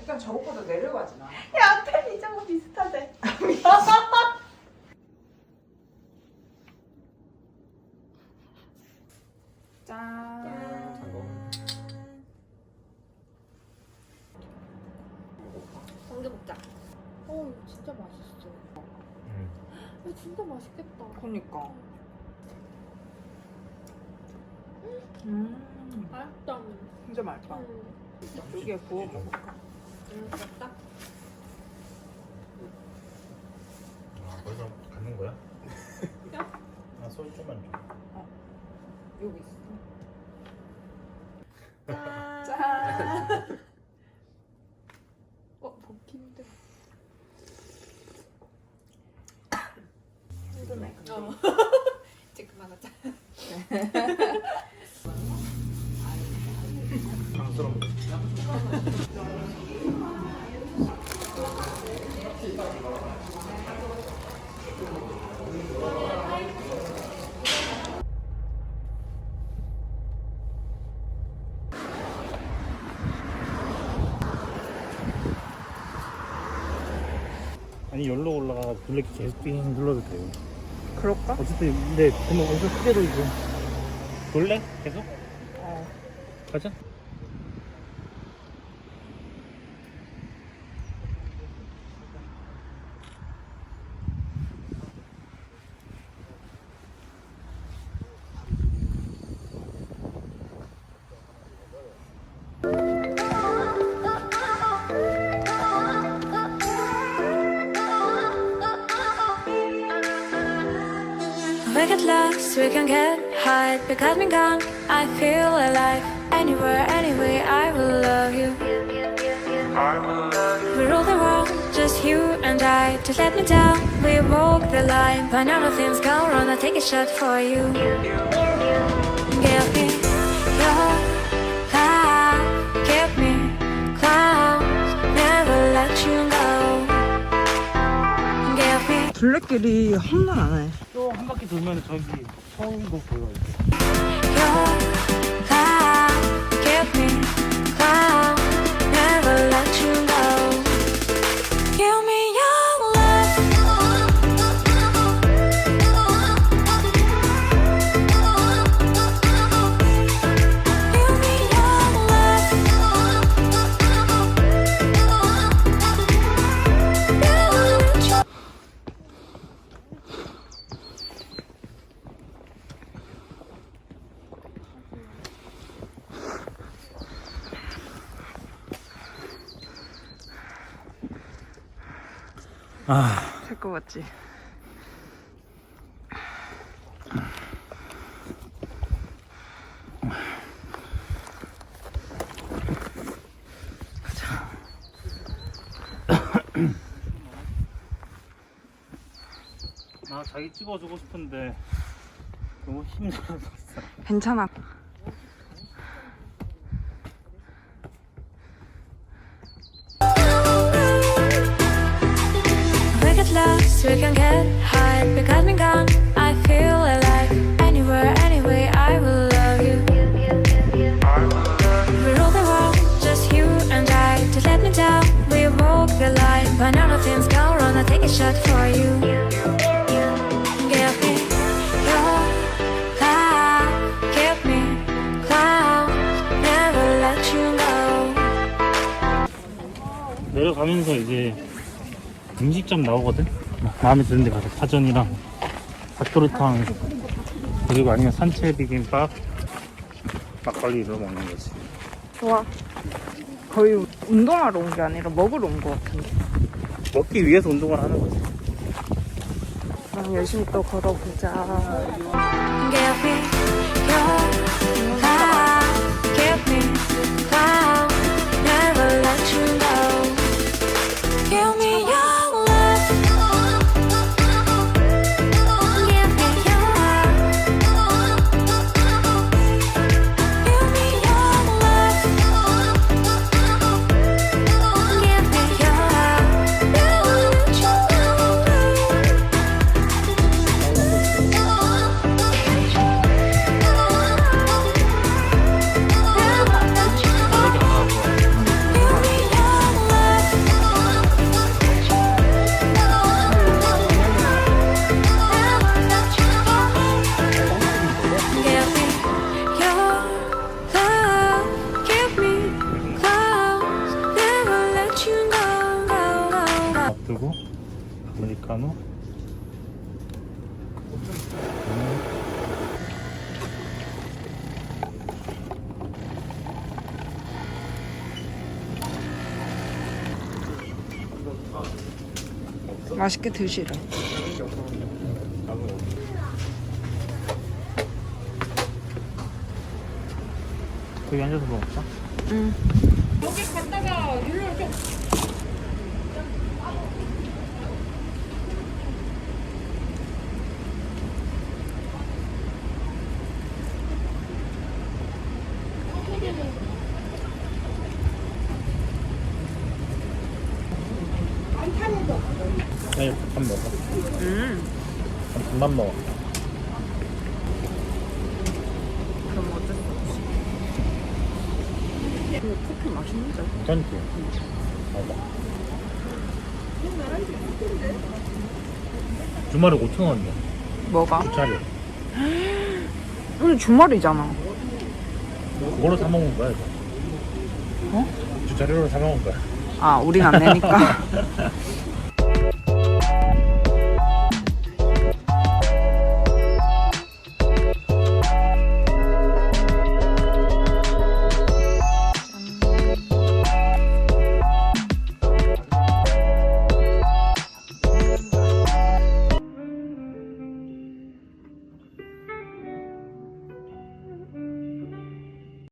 일단 저것보다 내려가지 마. 야, 편의점 비슷하대. 공개 먹자. 어, 이거 진짜 맛있어. 이거 진짜 맛있겠다. 그니까. 음, 맛있다. 진짜 맛있다. 음, 여기에 구워 먹을까? 음, 맛있다. 아, 벌써 가는 거야? 아, 소리 좀만 줘. 여기 있어. 짠. 어, 먹기 힘들어. 힘드네. 어. 이제 그만하자. 아니 열로 올라가 블랙 계속 빙 눌러도 돼요. 그럴까? 어쨌든 근데 그러면 어디서 크게 돌고 돌래? 계속? 어. 가자. get lost, we can get high Because me gone, I feel alive Anywhere, anyway, I will love you We rule the world, just you and I Just let me down, we walk the line But now the things go wrong, I take a shot for you Give me your love Give me clouds Never let you go Give me 둘레길이 험난 안 해. 또한 바퀴 돌면 저기 서울도 보여. Your 아, 될것 같지? 나 자기 찍어주고 싶은데 너무 힘들어서. 괜찮아. get lost, we can get high Because me gone, I feel alive Anywhere, anyway, I will love you We rule the world, just you and I Just let me down, we walk the line But now nothing's gone wrong, I take a shot for you Give me your love Give me clouds Never let you go 내려가면서 이제 음식점 나오거든? 마음에 드는 데 가서 파전이랑 닭도리탕 그리고 아니면 산채 비빔밥 막걸리 이런 거 먹는 거지 좋아. 거의 운동하러 온 게 아니라 먹으러 온것 같은데. 먹기 위해서 운동을 하는 거지 그럼 열심히 또 걸어보자. 맛있게 드시래. 거기 앉아서 먹을까? 응. 여기 갔다가 일로 좀 밥 먹어. 음. 한 반만 먹어. 그럼 어쩔 수. 근데 커피 맛있는데? 괜찮지? 맞아. 주말에 5천 원이야. 뭐가? 두 차례. 오늘 주말이잖아. 그걸로 사 먹은 거야, 이거. 어? 두 차례로 사 먹은 거야. 아, 우린 안 내니까.